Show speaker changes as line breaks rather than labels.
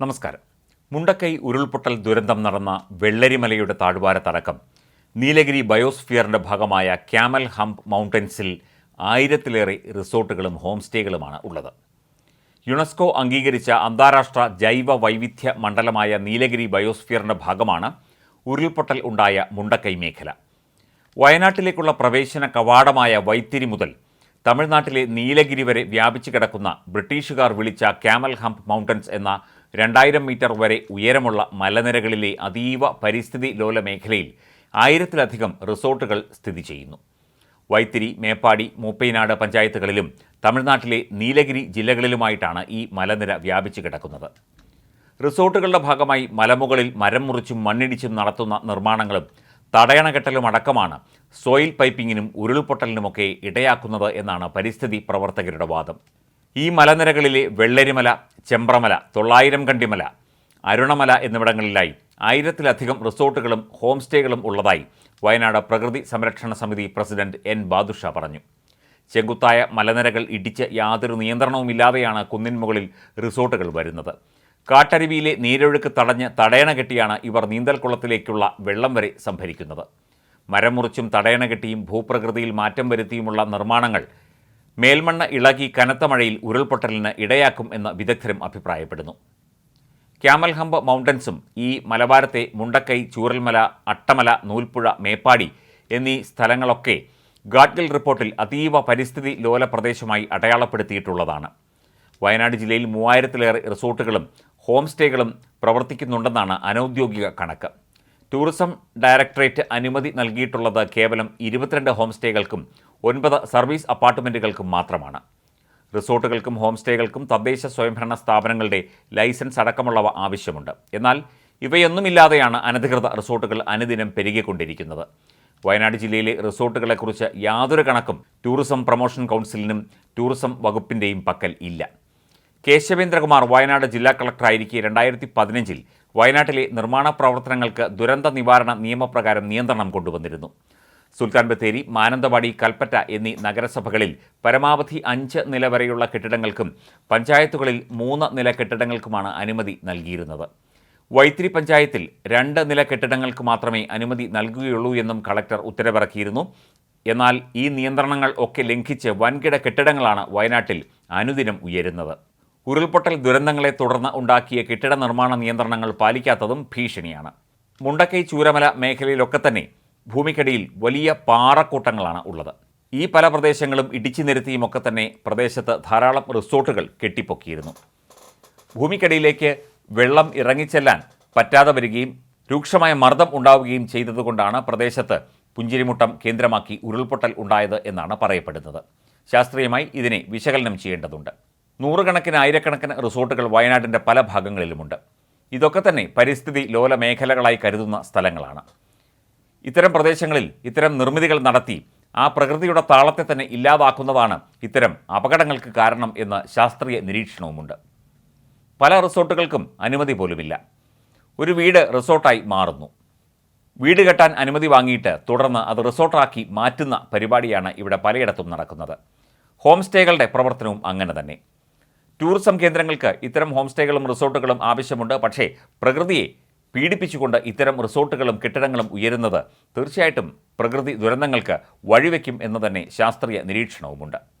നമസ്കാരം. മുണ്ടക്കൈ ഉരുൾപൊട്ടൽ ദുരന്തം നടന്ന വെള്ളരിമലയുടെ താഴ്വാരത്തടക്കം നീലഗിരി ബയോസ്ഫിയറിന്റെ ഭാഗമായ ക്യാമൽ ഹംപ് മൗണ്ടൻസിൽ ആയിരത്തിലേറെ റിസോർട്ടുകളും ഹോം സ്റ്റേകളുമാണ് ഉള്ളത്. യുനെസ്കോ അംഗീകരിച്ച അന്താരാഷ്ട്ര ജൈവ വൈവിധ്യ മണ്ഡലമായ നീലഗിരി ബയോസ്ഫിയറിന്റെ ഭാഗമാണ് ഉരുൾപൊട്ടൽ ഉണ്ടായ മുണ്ടക്കൈ മേഖല. വയനാട്ടിലേക്കുള്ള പ്രവേശന കവാടമായ വൈത്തിരി മുതൽ തമിഴ്നാട്ടിലെ നീലഗിരി വരെ വ്യാപിച്ചു കിടക്കുന്ന ബ്രിട്ടീഷുകാർ വിളിച്ച ക്യാമൽ ഹംപ് മൗണ്ടൻസ് എന്ന രണ്ടായിരം മീറ്റർ വരെ ഉയരമുള്ള മലനിരകളിലെ അതീവ പരിസ്ഥിതി ലോല മേഖലയിൽ ആയിരത്തിലധികം റിസോർട്ടുകൾ സ്ഥിതി ചെയ്യുന്നു. വൈത്തിരി മേപ്പാടി മൂപ്പൈനാട് പഞ്ചായത്തുകളിലും തമിഴ്നാട്ടിലെ നീലഗിരി ജില്ലകളിലുമായിട്ടാണ് ഈ മലനിര വ്യാപിച്ചു കിടക്കുന്നത്. റിസോർട്ടുകളുടെ ഭാഗമായി മലമുകളിൽ മരം മുറിച്ചും മണ്ണിടിച്ചും നടത്തുന്ന നിർമ്മാണങ്ങളും തടയണകെട്ടലും അടക്കമാണ് സോയിൽ പൈപ്പിങ്ങിനും ഉരുൾപൊട്ടലിനുമൊക്കെ ഇടയാക്കുന്നത് എന്നാണ് പരിസ്ഥിതി പ്രവർത്തകരുടെ വാദം. ഈ മലനിരകളിലെ വെള്ളരിമല ചെമ്പ്രമല തൊള്ളായിരം കണ്ടിമല അരുണമല എന്നിവിടങ്ങളിലായി ആയിരത്തിലധികം റിസോർട്ടുകളും ഹോം സ്റ്റേകളും ഉള്ളതായി വയനാട് പ്രകൃതി സംരക്ഷണ സമിതി പ്രസിഡന്റ് എൻ ബാദുഷ പറഞ്ഞു. ചെങ്കുത്തായ മലനിരകൾ ഇടിച്ച് യാതൊരു നിയന്ത്രണവുമില്ലാതെയാണ് കുന്നിൻ മുകളിൽ റിസോർട്ടുകൾ വരുന്നത്. കാട്ടരുവിയിലെ നീരൊഴുക്ക് തടഞ്ഞ് തടയണ കെട്ടിയാണ് ഇവർ നീന്തൽക്കുളത്തിലേക്കുള്ള വെള്ളം വരെ സംഭരിക്കുന്നത്. മരം മുറിച്ചും തടയണ കെട്ടിയും ഭൂപ്രകൃതിയിൽ മാറ്റം വരുത്തിയുമുള്ള നിർമ്മാണങ്ങൾ മേൽമണ്ണ് ഇളകി കനത്ത മഴയിൽ ഉരുൾപൊട്ടലിന് ഇടയാക്കും എന്ന് വിദഗ്ധരും അഭിപ്രായപ്പെടുന്നു. ക്യാമൽഹമ്പ് മൗണ്ടൻസും ഈ മലബാരത്തെ മുണ്ടക്കൈ ചൂരൽമല അട്ടമല നൂൽപ്പുഴ മേപ്പാടി എന്നീ സ്ഥലങ്ങളൊക്കെ ഗാഡ്ഗിൽ റിപ്പോർട്ടിൽ അതീവ പരിസ്ഥിതി ലോല പ്രദേശമായി അടയാളപ്പെടുത്തിയിട്ടുള്ളതാണ്. വയനാട് ജില്ലയിൽ മൂവായിരത്തിലേറെ റിസോർട്ടുകളും ഹോം സ്റ്റേകളും പ്രവർത്തിക്കുന്നുണ്ടെന്നാണ് അനൗദ്യോഗിക കണക്ക്. ടൂറിസം ഡയറക്ടറേറ്റ് അനുമതി നൽകിയിട്ടുള്ളത് കേവലം ഇരുപത്തിരണ്ട് ഹോം സ്റ്റേകൾക്കും ഒൻപത് സർവീസ് അപ്പാർട്ട്മെന്റുകൾക്കും മാത്രമാണ്. റിസോർട്ടുകൾക്കും ഹോം സ്റ്റേകൾക്കും തദ്ദേശ സ്വയംഭരണ സ്ഥാപനങ്ങളുടെ ലൈസൻസ് അടക്കമുള്ളവ ആവശ്യമുണ്ട്. എന്നാൽ ഇവയൊന്നുമില്ലാതെയാണ് അനധികൃത റിസോർട്ടുകൾ അനുദിനം പെരുകിക്കൊണ്ടിരിക്കുന്നത്. വയനാട് ജില്ലയിലെ റിസോർട്ടുകളെക്കുറിച്ച് യാതൊരു കണക്കും ടൂറിസം പ്രൊമോഷൻ കൗൺസിലിനും ടൂറിസം വകുപ്പിന്റെയും പക്കൽ ഇല്ല. കേശവേന്ദ്രകുമാർ വയനാട് ജില്ലാ കളക്ടറായിരിക്കെ രണ്ടായിരത്തി പതിനഞ്ചിൽ വയനാട്ടിലെ നിർമ്മാണ പ്രവർത്തനങ്ങൾക്ക് ദുരന്ത നിവാരണ നിയമപ്രകാരം നിയന്ത്രണം കൊണ്ടുവന്നിരുന്നു. സുൽത്താൻ ബത്തേരി മാനന്തവാടി കൽപ്പറ്റ എന്നീ നഗരസഭകളിൽ പരമാവധി അഞ്ച് നില വരെയുള്ള കെട്ടിടങ്ങൾക്കും പഞ്ചായത്തുകളിൽ മൂന്ന് നില കെട്ടിടങ്ങൾക്കുമാണ് അനുമതി നൽകിയിരുന്നത്. വൈത്തിരി പഞ്ചായത്തിൽ രണ്ട് നില കെട്ടിടങ്ങൾക്ക് മാത്രമേ അനുമതി നൽകുകയുള്ളൂ എന്നും കളക്ടർ ഉത്തരവിറക്കിയിരുന്നു. എന്നാൽ ഈ നിയന്ത്രണങ്ങൾ ഒക്കെ ലംഘിച്ച് വൻകിട കെട്ടിടങ്ങളാണ് വയനാട്ടിൽ അനുദിനം ഉയരുന്നത്. ഉരുൾപൊട്ടൽ ദുരന്തങ്ങളെ തുടർന്ന് ഉണ്ടാക്കിയ കെട്ടിട നിർമ്മാണ നിയന്ത്രണങ്ങൾ പാലിക്കാത്തതും ഭീഷണിയാണ്. മുണ്ടക്കൈ ചൂരമല മേഖലയിലൊക്കെ തന്നെ ഭൂമിക്കടിയിൽ വലിയ പാറക്കൂട്ടങ്ങളാണ് ഉള്ളത്. ഈ പല പ്രദേശങ്ങളും ഇടിച്ചു നിരത്തിയുമൊക്കെ തന്നെ പ്രദേശത്ത് ധാരാളം റിസോർട്ടുകൾ കെട്ടിപ്പൊക്കിയിരുന്നു. ഭൂമിക്കടിയിലേക്ക് വെള്ളം ഇറങ്ങിച്ചെല്ലാൻ പറ്റാതെ വരികയും രൂക്ഷമായ മർദ്ദം ഉണ്ടാവുകയും ചെയ്തതുകൊണ്ടാണ് പ്രദേശത്ത് പുഞ്ചിരിമുട്ടം കേന്ദ്രമാക്കി ഉരുൾപൊട്ടൽ ഉണ്ടായത് എന്നാണ് പറയപ്പെടുന്നത്. ശാസ്ത്രീയമായി ഇതിനെ വിശകലനം ചെയ്യേണ്ടതുണ്ട്. നൂറുകണക്കിന് ആയിരക്കണക്കിന് റിസോർട്ടുകൾ വയനാട്ടിന്റെ പല ഭാഗങ്ങളിലുമുണ്ട്. ഇതൊക്കെ തന്നെ പരിസ്ഥിതി ലോല മേഖലകളായി കരുതുന്ന സ്ഥലങ്ങളാണ്. ഇത്തരം പ്രദേശങ്ങളിൽ ഇത്തരം നിർമ്മിതികൾ നടത്തി ആ പ്രകൃതിയുടെ താളത്തെ തന്നെ ഇല്ലാതാക്കുന്നതാണ് ഇത്തരം അപകടങ്ങൾക്ക് കാരണം എന്ന ശാസ്ത്രീയ നിരീക്ഷണവുമുണ്ട്. പല റിസോർട്ടുകൾക്കും അനുമതി പോലുമില്ല. ഒരു വീട് റിസോർട്ടായി മാറുന്നു. വീട് കെട്ടാൻ അനുമതി വാങ്ങിയിട്ട് തുടർന്ന് അത് റിസോർട്ടാക്കി മാറ്റുന്ന പരിപാടിയാണ് ഇവിടെ പലയിടത്തും നടക്കുന്നത്. ഹോം സ്റ്റേകളുടെ പ്രവർത്തനവും അങ്ങനെ തന്നെ. ടൂറിസം കേന്ദ്രങ്ങൾക്ക് ഇത്തരം ഹോം സ്റ്റേകളും റിസോർട്ടുകളും ആവശ്യമുണ്ട്. പക്ഷേ പ്രകൃതിയെ പീഡിപ്പിച്ചുകൊണ്ട് ഇത്തരം റിസോർട്ടുകളും കെട്ടിടങ്ങളും ഉയരുന്നത് തീർച്ചയായിട്ടും പ്രകൃതി ദുരന്തങ്ങൾക്ക് വഴിവെക്കും എന്ന് തന്നെ ശാസ്ത്രീയ നിരീക്ഷണവുമുണ്ട്.